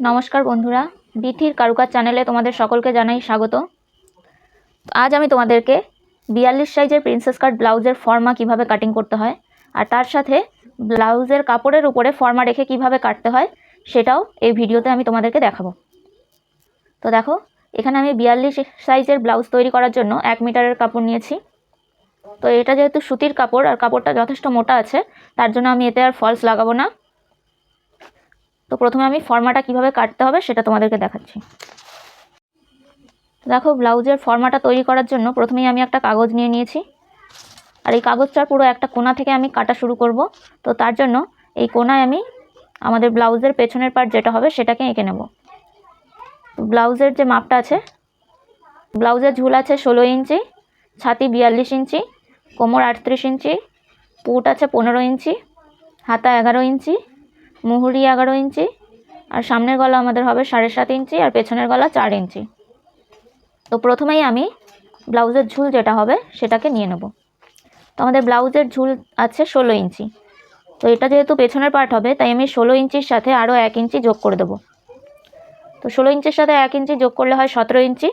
নমস্কার বন্ধুরা, বিথির কারুকাজ চ্যানেলে তোমাদের সকলকে জানাই স্বাগত। আজ আমি তোমাদেরকে বিয়াল্লিশ সাইজের প্রিন্সেস কাট ব্লাউজের ফর্মা কীভাবে কাটিং করতে হয়, আর তার সাথে ব্লাউজের কাপড়ের উপরে ফর্মা রেখে কীভাবে কাটতে হয়, সেটাও এই ভিডিওতে আমি তোমাদেরকে দেখাবো। তো দেখো, এখানে আমি বিয়াল্লিশ সাইজের ব্লাউজ তৈরি করার জন্য এক মিটারের কাপড় নিয়েছি। তো এটা যেহেতু সুতির কাপড়, আর কাপড়টা যথেষ্ট মোটা আছে, তার জন্য আমি এতে আর ফলস লাগাবো না। তো প্রথমে আমি ফর্মাটা কীভাবে কাটতে হবে সেটা তোমাদেরকে দেখাচ্ছি। দেখো, ব্লাউজের ফর্মাটা তৈরি করার জন্য প্রথমেই আমি একটা কাগজ নিয়ে নিয়েছি। আর এই কাগজটার পুরো একটা কোনা থেকে আমি কাটা শুরু করব। তো তার জন্য এই কোনায় আমি আমাদের ব্লাউজের পেছনের পার্ট যেটা হবে সেটাকে এঁকে নেব। ব্লাউজের যে মাপটা আছে, ব্লাউজের ঝুল আছে ষোলো ইঞ্চি, ছাতি বিয়াল্লিশ ইঞ্চি, কোমর আটত্রিশ ইঞ্চি, পুট আছে পনেরো ইঞ্চি, হাতা এগারো ইঞ্চি মুহুরি এগারো ইঞ্চি, আর সামনের গলা আমাদের হবে সাড়ে সাত ইঞ্চি, আর পেছনের গলা চার ইঞ্চি। তো প্রথমেই আমি ব্লাউজের ঝুল যেটা হবে সেটাকে নিয়ে নেব। তো আমাদের ব্লাউজের ঝুল আছে ষোলো ইঞ্চি। তো এটা যেহেতু পেছনের পার্ট হবে, তাই আমি ষোলো ইঞ্চির সাথে আরও এক ইঞ্চি যোগ করে দেবো। তো ষোলো ইঞ্চির সাথে এক ইঞ্চি যোগ করলে হয় সতেরো ইঞ্চি।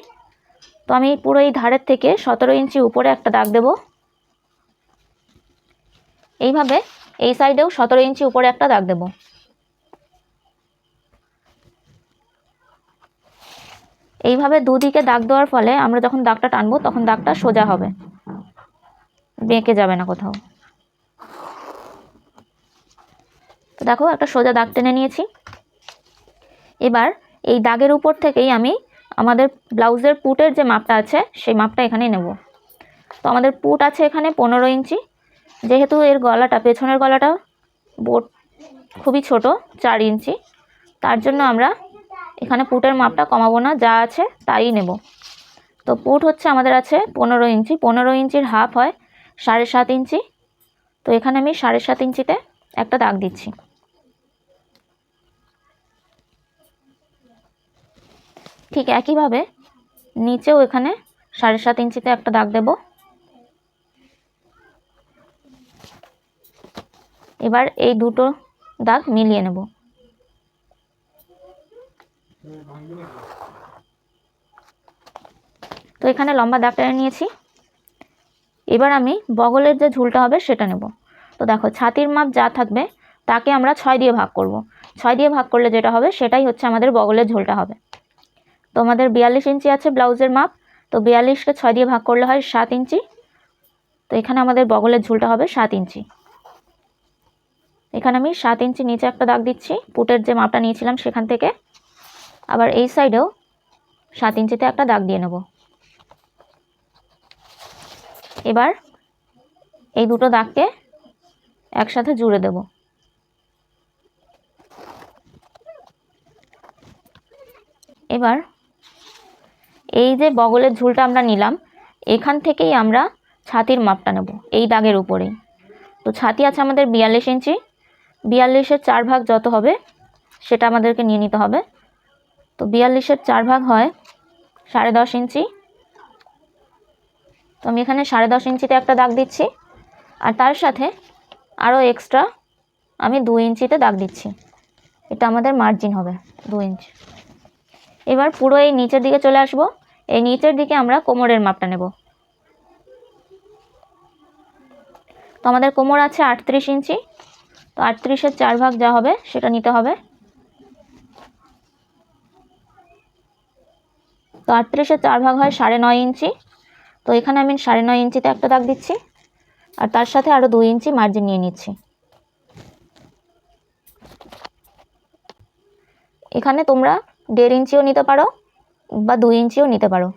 তো আমি পুরো এই ধারের থেকে সতেরো ইঞ্চি উপরে একটা দাগ দেব। এইভাবে এই সাইডেও সতেরো ইঞ্চি উপরে একটা দাগ দেবো। এইভাবে দুদিকে দাগ দেওয়ার ফলে আমরা যখন দাগটা টানবো, তখন দাগটা সোজা হবে। বেঁকে যাবে না কোথাও। তো দেখো, একটা সোজা দাগ টেনে নিয়েছি। এবার এই দাগের উপর থেকেই আমি আমাদের ব্লাউজের পুটের যে মাপটা আছে, সেই মাপটা এখানে নেব। তো আমাদের পুট আছে এখানে পনেরো ইঞ্চি। যেহেতু এর গলাটা, পেছনের গলাটা বোট খুবই ছোট, চার ইঞ্চি। তার জন্য আমরা এখানে পুটের মাপটা কমাবো না, যা আছে তাই নেব। তো পুট হচ্ছে আমাদের আছে পনেরো ইঞ্চি, পনেরো ইঞ্চির হাফ হয় সাড়ে সাত ইঞ্চি। তো এখানে আমি সাড়ে সাত ইঞ্চিতে একটা দাগ দিচ্ছি। ঠিক একইভাবে নিচেও এখানে সাড়ে সাত ইঞ্চিতে একটা দাগ দেব। এবার এই দুটো দাগ মিলিয়ে নেব। তো এখানে লম্বা দাগ টেনে নিয়েছি। এবার আমি বগলের যে ঝুলটা হবে সেটা নেব। তো দেখো, ছাতির মাপ যা থাকবে, তাকে আমরা ছয় দিয়ে ভাগ করব। ছয় দিয়ে ভাগ করলে যেটা হবে, সেটাই হচ্ছে আমাদের বগলের ঝোলটা হবে। তো আমাদের বিয়াল্লিশ ইঞ্চি আছে ব্লাউজের মাপ। তো বিয়াল্লিশকে ছয় দিয়ে ভাগ করলে হয় সাত ইঞ্চি। তো এখানে আমাদের বগলের ঝুলটা হবে সাত ইঞ্চি। এখানে আমি সাত ইঞ্চি নিচে একটা দাগ দিচ্ছি। পুটের যে মাপটা নিয়েছিলাম সেখান থেকে আবার এই সাইডেও সাত ইঞ্চিতে একটা দাগ দিয়ে নেব। এবার এই দুটো দাগকে একসাথে জুড়ে দেব। এবার এই যে বগলের ঝুলটা আমরা নিলাম, এখান থেকেই আমরা ছাতির মাপটা নেব এই দাগের উপরেই। তো ছাতি আছে আমাদের বিয়াল্লিশ ইঞ্চি। বিয়াল্লিশের চার ভাগ যত হবে সেটা আমাদেরকে নিয়ে নিতে হবে। তো বিয়াল্লিশের চার ভাগ হয় সাড়ে দশ ইঞ্চি। তো আমি এখানে সাড়ে দশ ইঞ্চিতে একটা দাগ দিচ্ছি। আর তার সাথে আরও এক্সট্রা আমি দু ইঞ্চিতে দাগ দিচ্ছি। এটা আমাদের মার্জিন হবে দু ইঞ্চি। এবার পুরো এই নিচের দিকে চলে আসব। এই নিচের দিকে আমরা কোমরের মাপটা নেব। তো আমাদের কোমর আছে আটত্রিশ ইঞ্চি। তো আটত্রিশের চার ভাগ যা হবে সেটা নিতে হবে। তো চার ভাগ হয় সাড়ে নয় ইঞ্চি। তো এখানে আমি সাড়ে নয় ইঞ্চিতে একটা দাগ দিচ্ছি। আর তার সাথে আরও দুই ইঞ্চি মার্জিন নিয়ে নিচ্ছি। এখানে তোমরা দেড় ইঞ্চিও নিতে পারো বা দুই ইঞ্চিও নিতে পারো।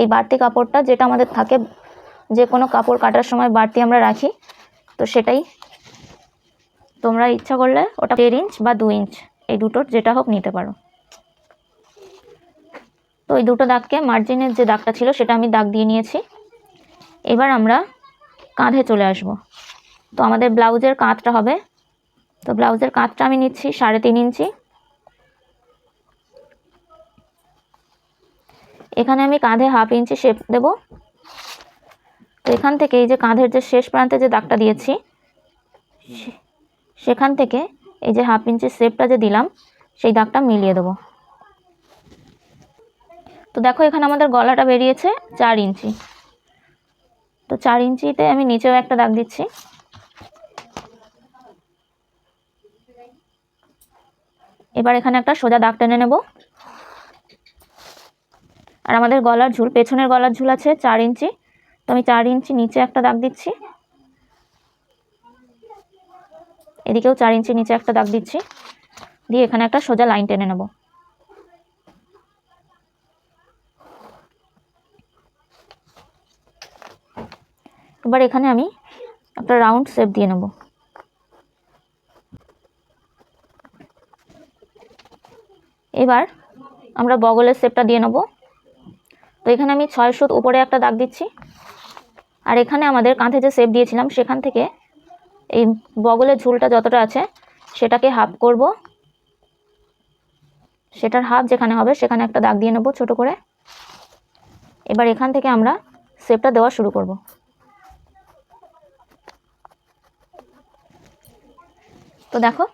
এই বাড়তি কাপড়টা যেটা আমাদের থাকে, যে কোনো কাপড় কাটার সময় বাড়তি আমরা রাখি। তো সেটাই তোমরা ইচ্ছা করলে ওটা দেড় ইঞ্চ বা দু ইঞ্চ। এই দুটোর যেটা হোক নিতে পারো। তো ওই দুটো দাগকে মার্জিনের যে দাগটা ছিল সেটা আমি দাগ দিয়ে নিয়েছি। এবার আমরা কাঁধে চলে আসব। তো আমাদের ব্লাউজের কাঁধটা হবে। তো ব্লাউজের কাঁধটা আমি নিচ্ছি সাড়ে তিন ইঞ্চি। এখানে আমি কাঁধে হাফ ইঞ্চি শেপ দেব। তো এখান থেকে এই যে কাঁধের যে শেষ প্রান্তে যে দাগটা দিয়েছি সেখান থেকে এই যে হাফ ইঞ্চি শেপটা যে দিলাম, সেই দাগটা মিলিয়ে দেবো। তো দেখো এখানে আমাদের গলাটা বেরিয়েছে চার ইঞ্চি। তো চার ইঞ্চিতে আমি নিচেও একটা দাগ দিচ্ছি। এবার এখানে একটা সোজা দাগ টেনে নেব। আর আমাদের গলার ঝুল, পেছনের গলার ঝুল আছে চার ইঞ্চি। তো আমি চার ইঞ্চি নিচে একটা দাগ দিচ্ছি। এদিকেও চার ইঞ্চি নিচে একটা দাগ দিচ্ছি। দিয়ে এখানে একটা সোজা লাইন টেনে নেব। এবার এখানে আমি একটা রাউন্ড শেপ দিয়ে নেব। এবার আমরা বগলের শেপটা দিয়ে নেব। তো এখানে আমি ছয় সুত উপরে একটা দাগ দিচ্ছি। আর এখানে আমাদের কাঁধে যে শেপ দিয়েছিলাম, সেখান থেকে এই বগলের ঝুলটা যতটা আছে, সেটাকে হাফ করব। সেটার হাফ যেখানে হবে, সেখানে একটা দাগ দিয়ে নেব ছোট করে। এবার এখান থেকে আমরা শেপটা দেওয়া শুরু করব। তো দেখো,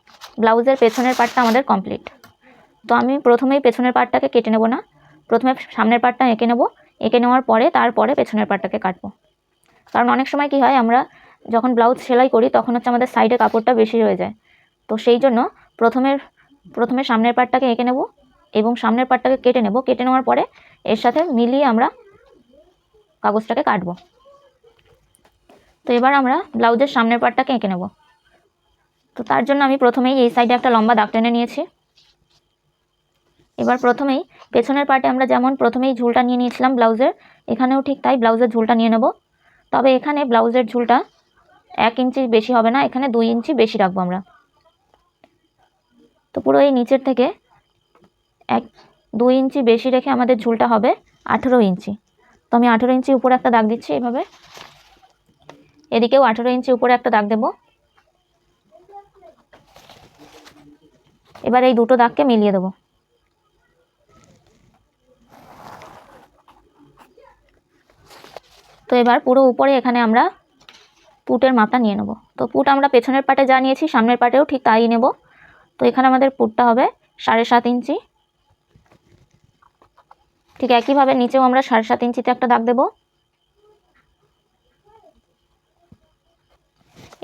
ব্লাউজের পেছনের পার্টটা আমাদের কমপ্লিট তো আমি প্রথমেই পেছনের পার্টটাকে কেটে নেব না। প্রথমে সামনের পার্টটা এঁকে নেব। এঁকে নেওয়ার পরে, তারপরে পেছনের পার্টটাকে কাটবো। কারণ অনেক সময় কি হয়, আমরা যখন ব্লাউজ সেলাই করি, তখন হচ্ছে আমাদের সাইডে কাপড়টা বেশি হয়ে যায়। তো সেই জন্য প্রথমের, প্রথমে সামনের পার্টটাকে এঁকে নেব এবং সামনের পাটটাকে কেটে নেব। কেটে নেওয়ার পরে এর সাথে মিলিয়ে আমরা কাগজটাকে কাটবো। তো এবার আমরা ব্লাউজের সামনের পার্টটাকে এঁকে নেব। তো তার জন্য আমি প্রথমেই এই সাইডে একটা লম্বা দাগ টেনে নিয়েছি। এবার প্রথমেই পেছনের পার্টে আমরা যেমন প্রথমেই ঝুলটা নিয়ে নিয়েছিলাম ব্লাউজের, এখানেও ঠিক তাই ব্লাউজের ঝুলটা নিয়ে নেব। তবে এখানে ব্লাউজের ঝুলটা এক ইঞ্চি বেশি হবে না, এখানে দুই ইঞ্চি বেশি রাখব আমরা। তো পুরো এই নিচের থেকে এক, দুই ইঞ্চি বেশি রেখে আমাদের ঝুলটা হবে আঠেরো ইঞ্চি। তো আমি আঠেরো ইঞ্চি উপরে একটা দাগ দিচ্ছি এইভাবে এদিকেও আঠেরো ইঞ্চি উপরে একটা দাগ দেব। এবার এই দুটো দাগকে মিলিয়ে দেবো। তো এবার পুরো উপরে এখানে আমরা পুটের মাপটা নিয়ে নেব। তো পুট আমরা পেছনের পাটে যা নিয়েছি, সামনের পাটেও ঠিক তাই নেব। তো এখানে আমাদের পুটটা হবে সাড়ে সাত ইঞ্চি। ঠিক একইভাবে নিচেও আমরা সাড়ে সাত ইঞ্চিতে একটা দাগ দেব।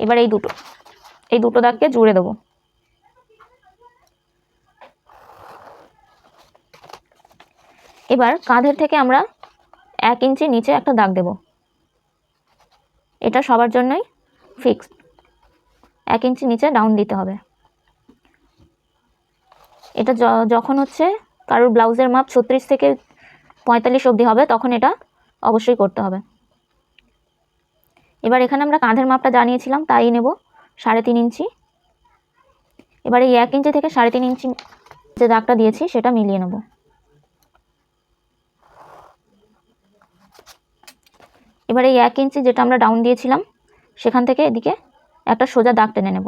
এবার এই দুটো এই দুটো দাগকে জুড়ে দেবো। এবার কাঁধের থেকে আমরা এক ইঞ্চি নিচে একটা দাগ দেব। এটা সবার জন্যই ফিক্সড এক ইঞ্চি নিচে ডাউন দিতে হবে। এটা যখন হচ্ছে কারোর ব্লাউজের মাপ ছত্রিশ থেকে পঁয়তাল্লিশ অবধি হবে, তখন এটা অবশ্যই করতে হবে। এবার এখানে আমরা কাঁধের মাপটা জানিয়েছিলাম, তাই নেব সাড়ে তিন ইঞ্চি এবার এই এক ইঞ্চি থেকে সাড়ে তিন ইঞ্চি যে দাগটা দিয়েছি, সেটা মিলিয়ে নেব। এবার এই এক ইঞ্চি যেটা আমরা ডাউন দিয়েছিলাম, সেখান থেকে এদিকে একটা সোজা দাগ টেনে নেব।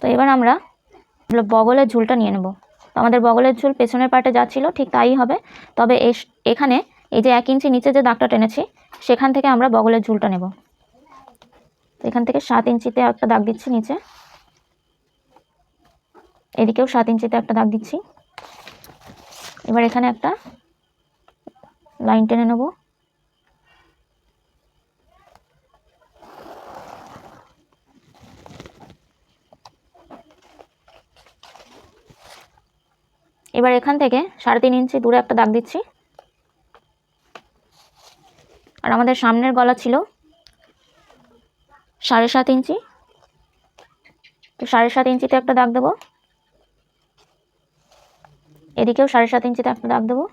তো এবার আমরা বগলের ঝুলটা নিয়ে নেব। তো আমাদের বগলের ঝুল পেছনের পার্টে যাচ্ছিল ঠিক তাই হবে। তবে এখানে এই যে এক ইঞ্চি নিচে যে দাগটা টেনেছি, সেখান থেকে আমরা বগলের ঝুলটা নেব। তো এখান থেকে সাত ইঞ্চিতে একটা দাগ দিচ্ছি নিচে। এদিকেও সাত ইঞ্চিতে একটা দাগ দিচ্ছি। এবার এখানে একটা লাইন টেনে নেব। এবার এখান থেকে সাড়ে তিন ইঞ্চি দূরে একটা দাগ দিচ্ছি। আর আমাদের সামনের গলা ছিল সাড়ে সাত ইঞ্চি। তো সাড়ে সাত ইঞ্চিতে একটা দাগ দেবো। এদিকেও সাড়ে সাত ইঞ্চিতে একটা দাগ দেবো।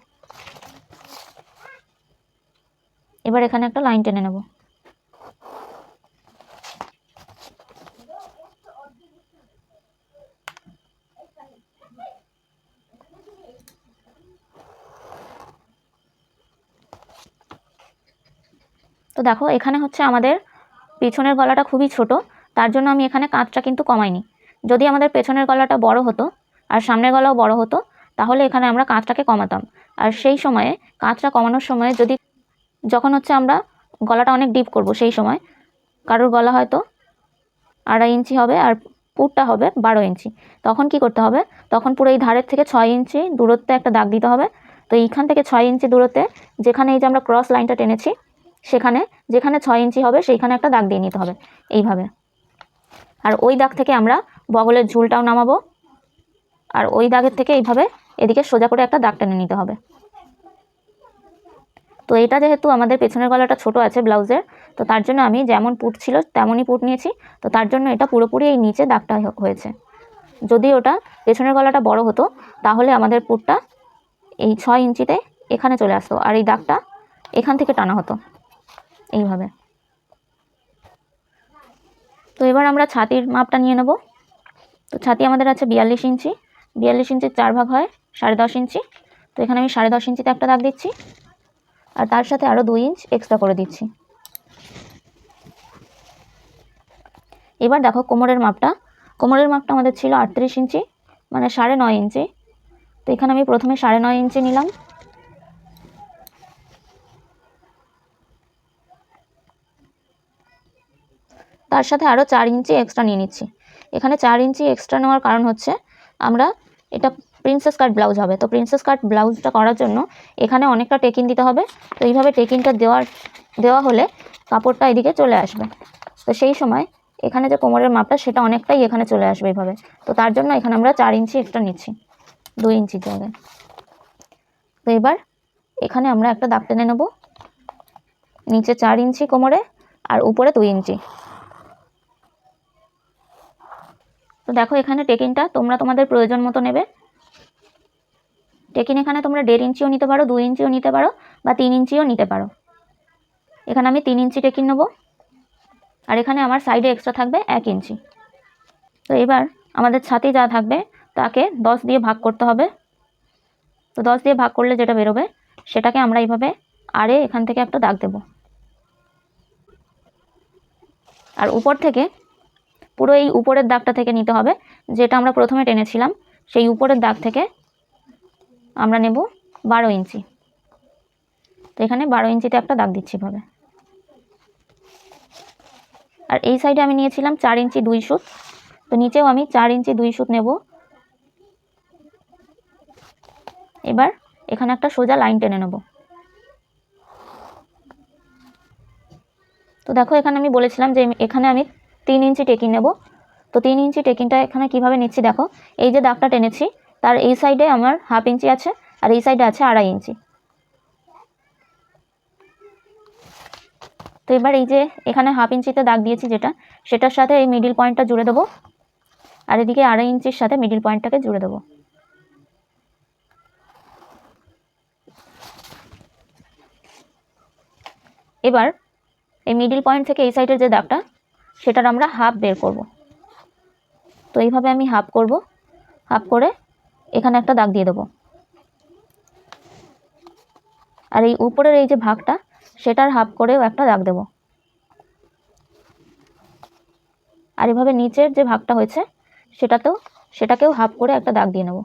এবার এখানে একটা লাইন টেনে নেব। তো দেখো, এখানে হচ্ছে আমাদের পেছনের গলাটা খুবই ছোট, তার জন্য আমি এখানে কাঁচটা কিন্তু কমাইনি। যদি আমাদের পেছনের গলাটা বড় হতো আর সামনের গলাও বড় হতো তাহলে এখানে আমরা কাঁচটাকে কমাতাম। আর সেই সময়ে কাঁচটা কমানোর সময় যদি যখন হচ্ছে আমরা গলাটা অনেক ডিপ করব সেই সময়, কারোর গলা হয়তো আড়াই ইঞ্চি হবে আর পুরটা হবে বারো ইঞ্চি। তখন কি করতে হবে? তখন পুরো এই ধারের থেকে ছয় ইঞ্চি দূরত্বে একটা দাগ দিতে হবে। তো এইখান থেকে ছয় ইঞ্চি দূরত্বে যেখানে এই যে আমরা ক্রস লাইনটা টেনেছি, সেখানে যেখানে ছয় ইঞ্চি হবে সেইখানে একটা দাগ দিয়ে নিতে হবে, এইভাবে। আর ওই দাগ থেকে আমরা বগলের ঝুলটাও নামাবো। আর ওই দাগের থেকে এইভাবে এদিকে সোজা করে একটা দাগ টেনে নিতে হবে। তো এটা যেহেতু আমাদের পেছনের গলাটা ছোট আছে ব্লাউজের, তো তার জন্য আমি যেমন পুট ছিল তেমনই পুট নিয়েছি। তো তার জন্য এটা পুরোপুরি এই নিচে দাগটা হয়েছে। যদি ওটা পেছনের গলাটা বড় হতো, তাহলে আমাদের পুটটা এই ছয় ইঞ্চিতে এখানে চলে আসতো আর এই দাগটা এখান থেকে টানা হতো। এইভাবে। তো এবার আমরা ছাতির মাপটা নিয়ে নেব। তো ছাতি আমাদের আছে বিয়াল্লিশ ইঞ্চি। বিয়াল্লিশ ইঞ্চির চার ভাগ হয় সাড়ে দশ ইঞ্চি। তো এখানে আমি সাড়ে দশ ইঞ্চিতে একটা দাগ দিচ্ছি। আর তার সাথে আরও দুই ইঞ্চ এক্সট্রা করে দিচ্ছি। এবার দেখো কোমরের মাপটা। কোমরের মাপটা আমাদের ছিল আটত্রিশ ইঞ্চি মানে সাড়ে নয় ইঞ্চি। তো এখানে আমি প্রথমে সাড়ে নয় ইঞ্চি নিলাম। তার সাথে আরও চার ইঞ্চি এক্সট্রা নিয়ে নিচ্ছি। এখানে চার ইঞ্চি এক্সট্রা নেওয়ার কারণ হচ্ছে আমরা এটা প্রিন্সেস কাট ব্লাউজ হবে। তো প্রিন্সেস কাট ব্লাউজটা করার জন্য এখানে অনেকটা টেকিং দিতে হবে। তো এইভাবে টেকিংটা দেওয়ার, দেওয়া হলে কাপড়টা এদিকে চলে আসবে। তো সেই সময় এখানে যে কোমরের মাপটা সেটা অনেকটাই এখানে চলে আসবে এইভাবে। তো তার জন্য এখানে আমরা চার ইঞ্চি এক্সট্রা নিচ্ছি। দুই ইঞ্চির জায়গায় তো এবার এখানে আমরা একটা দাগ টেনে নেব। নিচে চার ইঞ্চি কোমরে আর উপরে দুই ইঞ্চি। তো দেখো এখানে টেকিংটা তোমরা তোমাদের প্রয়োজন মতো নেবে। টেকিং এখানে তোমরা দেড় ইঞ্চিও নিতে পারো, দুই ইঞ্চিও নিতে পারো বা তিন ইঞ্চিও নিতে পারো। এখানে আমি তিন ইঞ্চি টেকিং নেব? আর এখানে আমার সাইডে এক্সট্রা থাকবে এক ইঞ্চি। তো এবার আমাদের ছাতি যা থাকবে, তাকে দশ দিয়ে ভাগ করতে হবে। তো দশ দিয়ে ভাগ করলে যেটা বেরোবে, সেটাকে আমরা এইভাবে আরে এখান থেকে একটা দাগ দেব। আর উপর থেকে পুরো এই উপরের দাগটা থেকে নিতে হবে, যেটা আমরা প্রথমে টেনেছিলাম, সেই উপরের দাগ থেকে আমরা নেব বারো ইঞ্চি। তো এখানে বারো ইঞ্চিতে একটা দাগ দিচ্ছি এভাবে। আর এই সাইডে আমি নিয়েছিলাম চার ইঞ্চি দুই সুত। তো নিচেও আমি চার ইঞ্চি দুই সুত নেব। এবার এখানে একটা সোজা লাইন টেনে নেব। তো দেখো এখানে আমি বলেছিলাম যে এখানে আমি তিন ইঞ্চি টেকিং নেব। তো তিন ইঞ্চি টেকিংটা এখানে কীভাবে নিচ্ছি দেখো। এই যে দাগটা টেনেছি তার এই সাইডে আমার হাফ ইঞ্চি আছে, আর এই সাইডে আছে আড়াই ইঞ্চি। তো এবার এই যে এখানে হাফ ইঞ্চিতে দাগ দিয়েছি যেটা, সেটার সাথে এই মিডিল পয়েন্টটা জুড়ে দেবো, আর এদিকে আড়াই ইঞ্চির সাথে মিডিল পয়েন্টটাকে জুড়ে দেবো। এবার এই মিডিল পয়েন্ট থেকে এই সাইডের যে দাগটা, সেটার আমরা হাফ বের করব। তো এইভাবে আমি হাফ করব হাফ করে এখানে একটা দাগ দিয়ে দেবো। আর এই উপরের এই যে ভাগটা, সেটার হাফ করেও একটা দাগ দেব। আর এভাবে নিচের যে ভাগটা হয়েছে, সেটাতেও, সেটাকেও হাফ করে একটা দাগ দিয়ে নেব।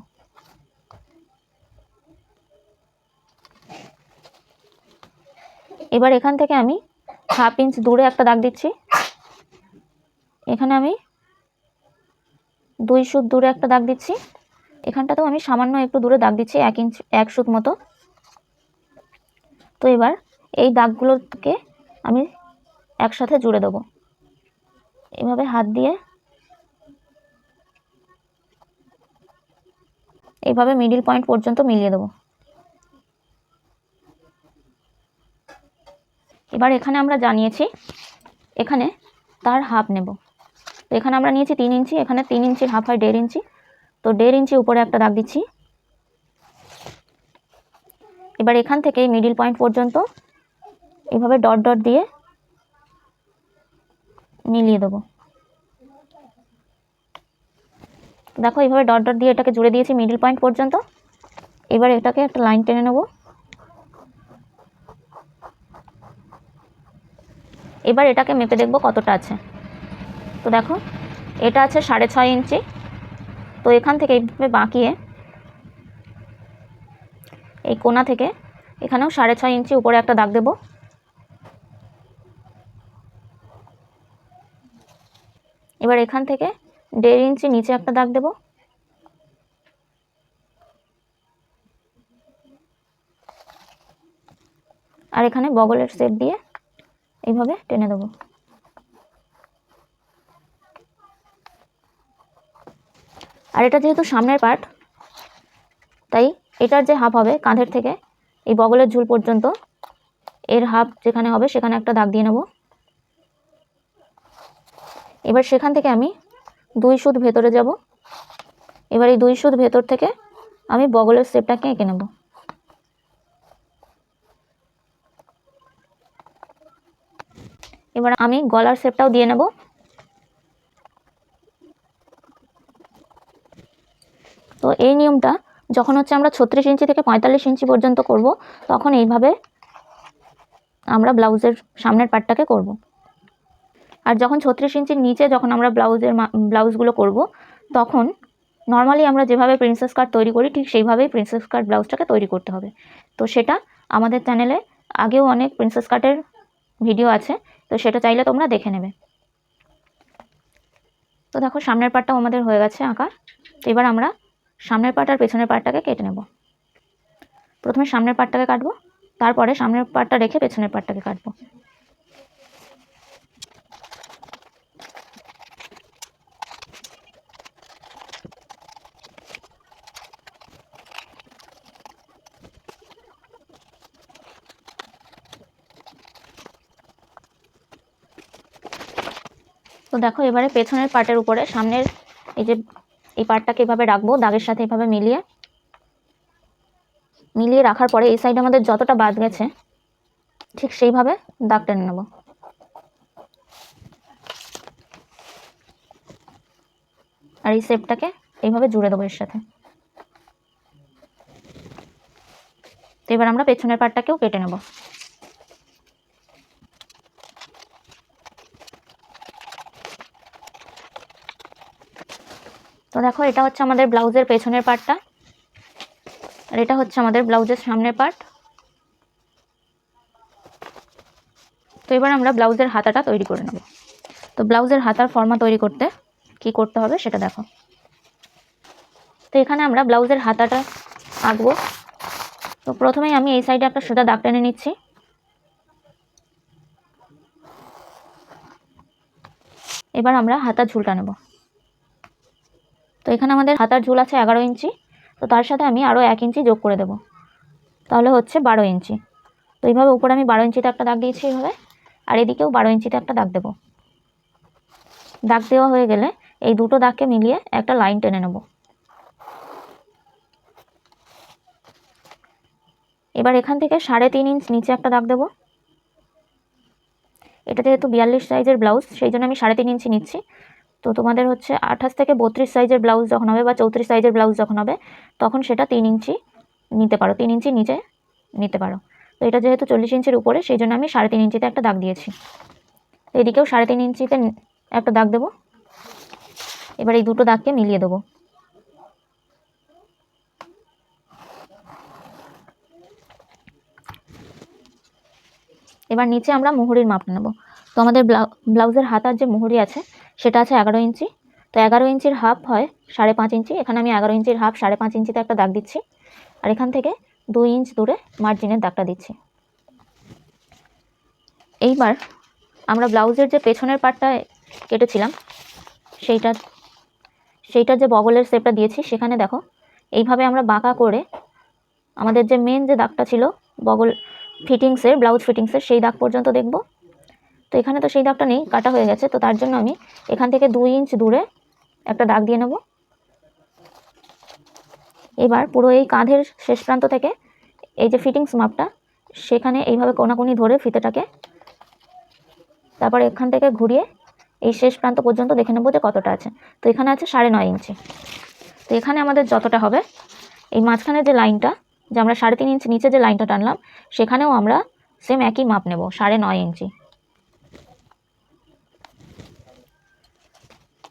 এবার এখান থেকে আমি হাফ ইঞ্চ দূরে একটা দাগ দিচ্ছি। এখানে আমি দুই সুত দূরে একটা দাগ দিচ্ছি। এখানটাতেও আমি সামান্য একটু দূরে দাগ দিচ্ছি, এক ইঞ্চ, এক সুত মতো। তো এবার এই দাগগুলোকে আমি একসাথে জুড়ে দেবো। এভাবে হাত দিয়ে এইভাবে মিডিল পয়েন্ট পর্যন্ত মিলিয়ে দেবো। এবার এখানে আমরা জানিয়েছি, এখানে তার হাফ নেব। তো এখানে আমরা নিয়েছি তিন ইঞ্চি, এখানে তিন ইঞ্চির হাফ হয় দেড় ইঞ্চি। তো দেড় ইঞ্চি উপরে একটা দাগ দিচ্ছি। এবার এখান থেকে মিডিল পয়েন্ট পর্যন্ত এভাবে ডট ডট দিয়ে মিলিয়ে দেবো। দেখো এইভাবে ডট ডট দিয়ে এটাকে জুড়ে দিয়েছি মিডিল পয়েন্ট পর্যন্ত। এবার এটাকে একটা লাইন টেনে নেব। এবার এটাকে মেপে দেখব কতটা আছে। তো দেখো, এটা আছে সাড়ে ছয় ইঞ্চি। তো এখান থেকে এইভাবে বাঁকিয়ে এই কোনা থেকে এখানেও সাড়ে ছয় ইঞ্চি উপরে একটা দাগ দেব। এবার এখান থেকে দেড় ইঞ্চি নিচে একটা দাগ দেব। আর এখানে বগলের সেট দিয়ে এইভাবে টেনে দেবো। আর এটা যেহেতু সামনের পার্ট তাই এটার যে হাফ হবে কাঁধের থেকে, এই বগলের ঝুল পর্যন্ত, এর হাফ যেখানে হবে সেখানে একটা দাগ দিয়ে নেব। এবার সেখান থেকে আমি দুই সুদ ভেতরে যাব। এবার এই দুই সুদ ভেতর থেকে আমি বগলের শেপটাকে এঁকে নেব। এবার আমি গলার শেপটাও দিয়ে নেব। তো এই নিয়মটা যখন হচ্ছে আমরা ছত্রিশ ইঞ্চি থেকে পঁয়তাল্লিশ ইঞ্চি পর্যন্ত করব, তখন এইভাবে আমরা ব্লাউজের সামনের পার্টটাকে করব। আর যখন ছত্রিশ ইঞ্চির নিচে যখন আমরা ব্লাউজের ব্লাউজগুলো করব, তখন নর্মালি আমরা যেভাবে প্রিন্সেস কার্ড তৈরি করি, ঠিক সেইভাবেই প্রিন্সেস কার্ড ব্লাউজটাকে তৈরি করতে হবে। তো সেটা আমাদের চ্যানেলে আগেও অনেক প্রিন্সেস কাটের ভিডিও আছে, তো সেটা চাইলে তোমরা দেখে নেবে। তো দেখো সামনের পার্টটাও আমাদের হয়ে গেছে আঁকা। এবার আমরা সামনের পার্ট আর পেছনের পার্টটাকে কেটে নেব। প্রথমে সামনের পার্টটাকে কাটবো, তারপরে সামনের পার্টটা রেখে পেছনের পার্টটাকে কাটবো। তো দেখো, এবারে পেছনের পার্টের উপরে সামনের এই যে এই পার্টটাকে এভাবে রাখব, দাগের সাথে এভাবে মিলিয়ে। মিলিয়ে রাখার পরে এই সাইডে আমাদের যতটা বাদ গেছে, ঠিক সেইভাবে দাগ টেনে নেব। আর এই শেপটাকে এইভাবে জুড়ে দেবো এর সাথে। তো এবার আমরা পেছনের পার্টটাকেও কেটে নেব। তো দেখো, এটা হচ্ছে আমাদের ব্লাউজের পেছনের পার্টটা আর এটা হচ্ছে আমাদের ব্লাউজের সামনের পার্ট তো এবার আমরা ব্লাউজের হাতাটা তৈরি করে নেব। তো ব্লাউজের হাতার ফর্মা তৈরি করতে কি করতে হবে সেটা দেখো। তো এখানে আমরা ব্লাউজের হাতাটা আঁকবো। তো প্রথমেই আমি এই সাইডে একটা সোজা দাগ টেনে নিচ্ছি। এবার আমরা হাতার ঝুলটা নেব। তো এখানে আমাদের হাতার ঝুল আছে এগারো ইঞ্চি, তো তার সাথে আমি আরও এক ইঞ্চি যোগ করে দেব। তাহলে হচ্ছে বারো ইঞ্চি। তো এইভাবে উপরে আমি বারো ইঞ্চিতে একটা দাগ দিয়েছি এইভাবে, আর এদিকেও বারো ইঞ্চিতে একটা দাগ দেবো। দাগ দেওয়া হয়ে গেলে এই দুটো দাগকে মিলিয়ে একটা লাইন টেনে নেব। এবার এখান থেকে সাড়ে তিন ইঞ্চ নিচে একটা দাগ দেবো। এটা যেহেতু বিয়াল্লিশ সাইজের ব্লাউজ সেই জন্য আমি সাড়ে তিন ইঞ্চি নিচ্ছি। তো তোমাদের হচ্ছে আঠাশ থেকে বত্রিশ সাইজের ব্লাউজ যখন হবে বা চৌত্রিশ সাইজের ব্লাউজ যখন হবে, তখন সেটা তিন ইঞ্চি নিতে পারো, তিন ইঞ্চি নিচে নিতে পারো। তো এটা যেহেতু চল্লিশ ইঞ্চির উপরে, সেই জন্য আমি সাড়ে তিন ইঞ্চিতে একটা দাগ দিয়েছি। তো এদিকেও সাড়ে তিন ইঞ্চিতে একটা দাগ দেবো। এবার এই দুটো দাগকে মিলিয়ে দেবো। এবার নিচে আমরা মুহুরির মাপ নেব। তো আমাদের ব্লাউজের হাতার যে মুহুরি আছে, সেটা আছে এগারো ইঞ্চি। তো এগারো ইঞ্চির হাফ হয় সাড়ে পাঁচ ইঞ্চি। এখানে আমি এগারো ইঞ্চির হাফ সাড়ে পাঁচ ইঞ্চিতে একটা দাগ দিচ্ছি। আর এখান থেকে দুই ইঞ্চ দূরে মার্জিনের দাগটা দিচ্ছি। এইবার আমরা ব্লাউজের যে পেছনের পার্টটা কেটেছিলাম, সেইটা সেইটার যে বগলের শেপটা দিয়েছি, সেখানে দেখো, এইভাবে আমরা বাঁকা করে আমাদের যে মেন যে দাগটা ছিল বগল ফিটিংসের ব্লাউজ ফিটিংসের সেই দাগ পর্যন্ত দেখব। তো এখানে তো সেই দাগটা নেই, কাটা হয়ে গেছে। তো তার জন্য আমি এখান থেকে দুই ইঞ্চ দূরে একটা দাগ দিয়ে নেব। এবার পুরো এই কাঁধের শেষ প্রান্ত থেকে এই যে ফিটিংস মাপটা, সেখানে এইভাবে কোনাকুনি ধরে ফিতেটাকে তারপর এখান থেকে ঘুরিয়ে এই শেষ প্রান্ত পর্যন্ত দেখে নেব যে কতটা আছে। তো এখানে আছে সাড়ে নয় ইঞ্চি। তো এখানে আমাদের যতটা হবে, এই মাঝখানে যে লাইনটা, যে আমরা সাড়ে তিন ইঞ্চি নিচে যে লাইনটা টানলাম, সেখানেও আমরা সেম একই মাপ নেব, সাড়ে নয় ইঞ্চি।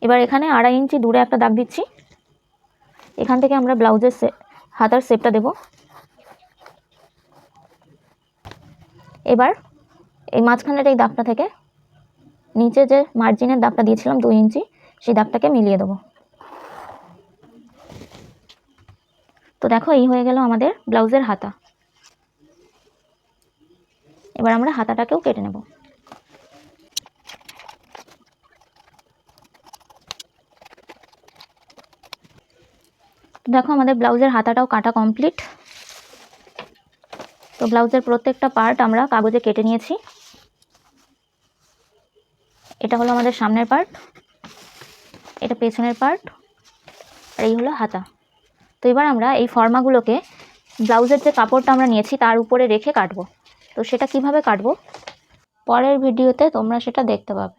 এবার এখানে আড়াই ইঞ্চি দূরে একটা দাগ দিচ্ছি। এখান থেকে আমরা ব্লাউজের সে হাতার শেপটা দেব। এবার এই মাঝখানের এই দাগটা থেকে নিচে যে মার্জিনের দাগটা দিয়েছিলাম দুই ইঞ্চি, সেই দাগটাকে মিলিয়ে দেবো। তো দেখো, এই হয়ে গেল আমাদের ব্লাউজের হাতা। এবার আমরা হাতাটাকেও কেটে নেব। দেখো আমাদের ব্লাউজের হাতাটাও কাটা কমপ্লিট। তো ব্লাউজের প্রত্যেকটা পার্ট আমরা কাগজে কেটে নিয়েছি। এটা হলো আমাদের সামনের পার্ট এটা পেছনের পার্ট আর এই হলো হাতা। তো এবার আমরা এই ফর্মাগুলোকে ব্লাউজের যে কাপড়টা আমরা নিয়েছি তার উপরে রেখে কাটবো। তো সেটা কীভাবে কাটবো? পরের ভিডিওতে তোমরা সেটা দেখতে পাবে।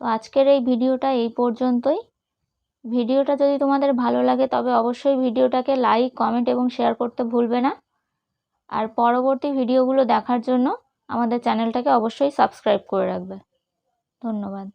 তো আজকের এই ভিডিওটা এই পর্যন্তই। ভিডিওটা যদি তোমাদের ভালো লাগে, তবে অবশ্যই ভিডিওটাকে লাইক কমেন্ট এবং শেয়ার করতে ভুলবে না। আর পরবর্তী ভিডিওগুলো দেখার জন্য আমাদের চ্যানেলটাকে অবশ্যই সাবস্ক্রাইব করে রাখবে। ধন্যবাদ।